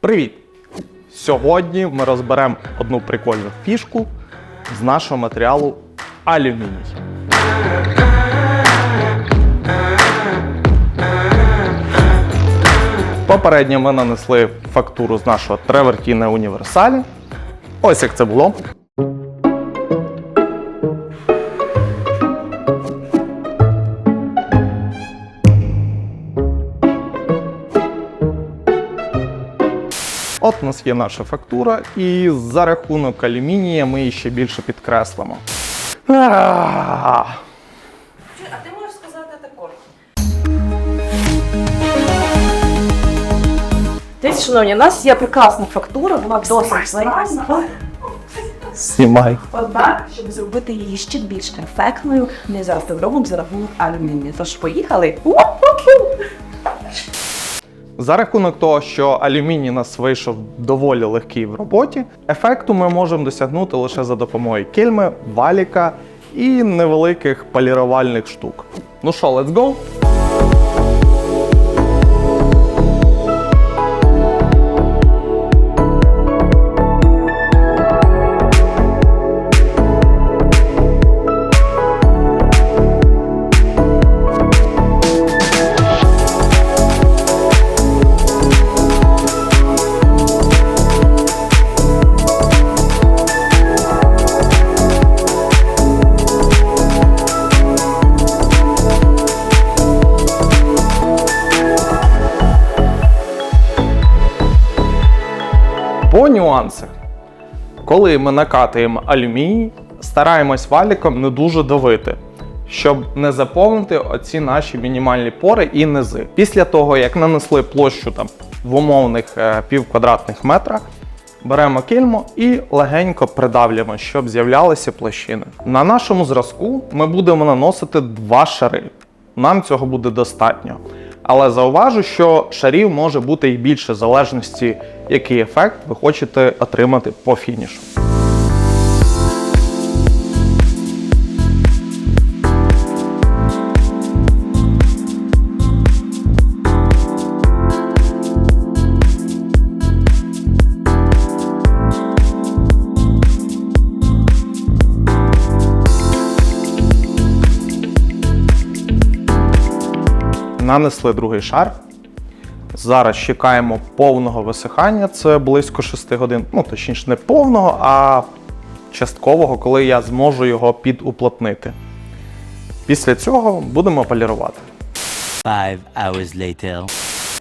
Привіт! Сьогодні ми розберемо одну прикольну фішку з нашого матеріалу алюміній. Попередньо ми нанесли фактуру з нашого тревертіна універсалі. Ось як це було. У нас є наша фактура, і за рахунок алюмінія ми її ще більше підкреслимо. А, ти можеш сказати також? Дивіться, шановні, у нас є прекрасна фактура, вона досить зайвана. Знімай. Однак, щоб зробити її ще більш ефектною, ми зараз це зробимо за рахунок алюмінію. Тож поїхали. У-ху-ху! За рахунок того, що алюміній нас вийшов доволі легкий в роботі, ефекту ми можемо досягнути лише за допомогою кельми, валіка і невеликих полірувальних штук. Ну що, let's go? По нюансах. Коли ми накатуємо алюміній, стараємось валіком не дуже давити, щоб не заповнити оці наші мінімальні пори і низи. Після того, як нанесли площу там в умовних е, пів квадратних метрах, беремо кільмо і легенько придавлюємо, щоб з'являлися площини. На нашому зразку ми будемо наносити два шари. Нам цього буде достатньо. Але зауважу, що шарів може бути і більше в залежності, який ефект ви хочете отримати по фінішу. Нанесли другий шар. Зараз чекаємо повного висихання, це близько 6 годин. Ну, точніше, не повного, а часткового, коли я зможу його підуплотнити. Після цього будемо полірувати. Five hours later.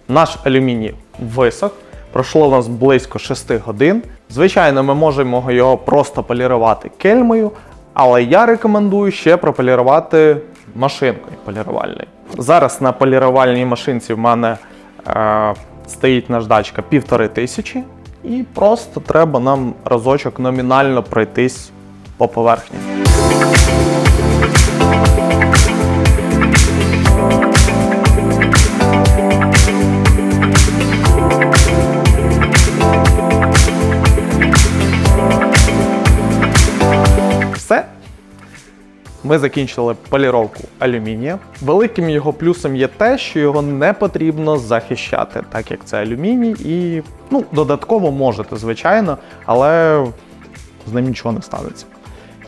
Наш алюміній висох. Пройшло у нас близько 6 годин. Звичайно, ми можемо його просто полірувати кельмою, але я рекомендую ще прополірувати машинкою полірувальною. Зараз на полірувальній машинці в мене е, стоїть наждачка півтори тисячі, і просто треба нам разочок номінально пройтись по поверхні. Ми закінчили поліровку алюмінія. Великим його плюсом є те, що його не потрібно захищати, так як це алюміній, і ну, додатково можете, звичайно, але з ним нічого не станеться.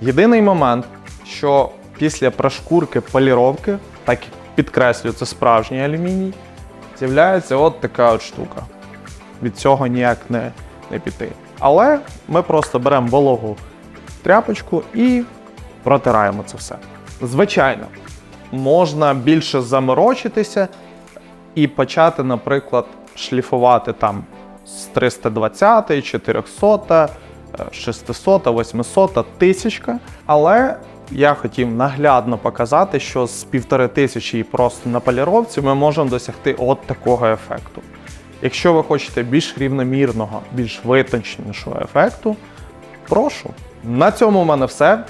Єдиний момент, що після прошкурки поліровки, так як підкреслюю, це справжній алюміній, з'являється от така от штука. Від цього ніяк не, не піти. Але ми просто беремо вологу тряпочку і протираємо це все. Звичайно, можна більше заморочитися і почати, наприклад, шліфувати там з 320, 400, е, 600, 800, 1000. Але я хотів наглядно показати, що з півтори тисячі і просто на поліровці ми можемо досягти от такого ефекту. Якщо ви хочете більш рівномірного, більш витонченішого ефекту, прошу. На цьому в мене все.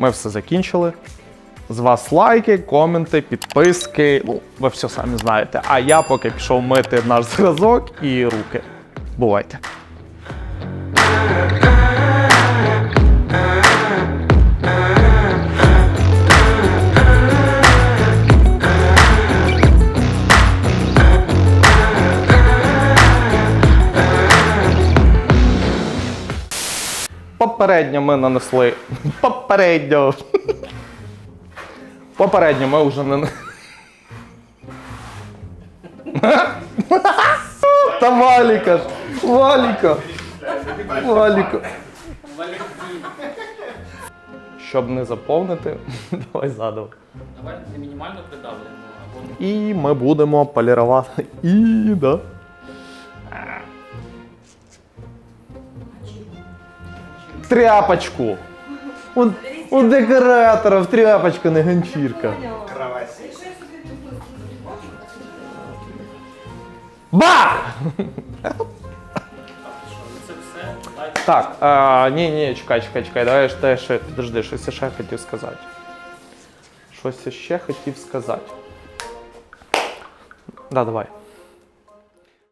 Ми все закінчили. З вас лайки, коменти, підписки. Ну, ви все самі знаєте. А я поки пішов мити наш зразок і руки. Бувайте! Попередньо ми нанесли. Попередньо. Попередньо ми вже не. Та Валіка ж! Валіка! Валіка! Щоб не заповнити, давай заново. Давай мінімально придавлено І ми будемо полірувати. І, да. Тряпочку. У, у декоратора в тряпочка, не ганчірка. Ба! це все. Дайте Так, а, ні, ні, чекай, чекай, чекай, давай я ж те ще, підожди, щось я ще хотів сказати. Щось я ще хотів сказати. Да, давай.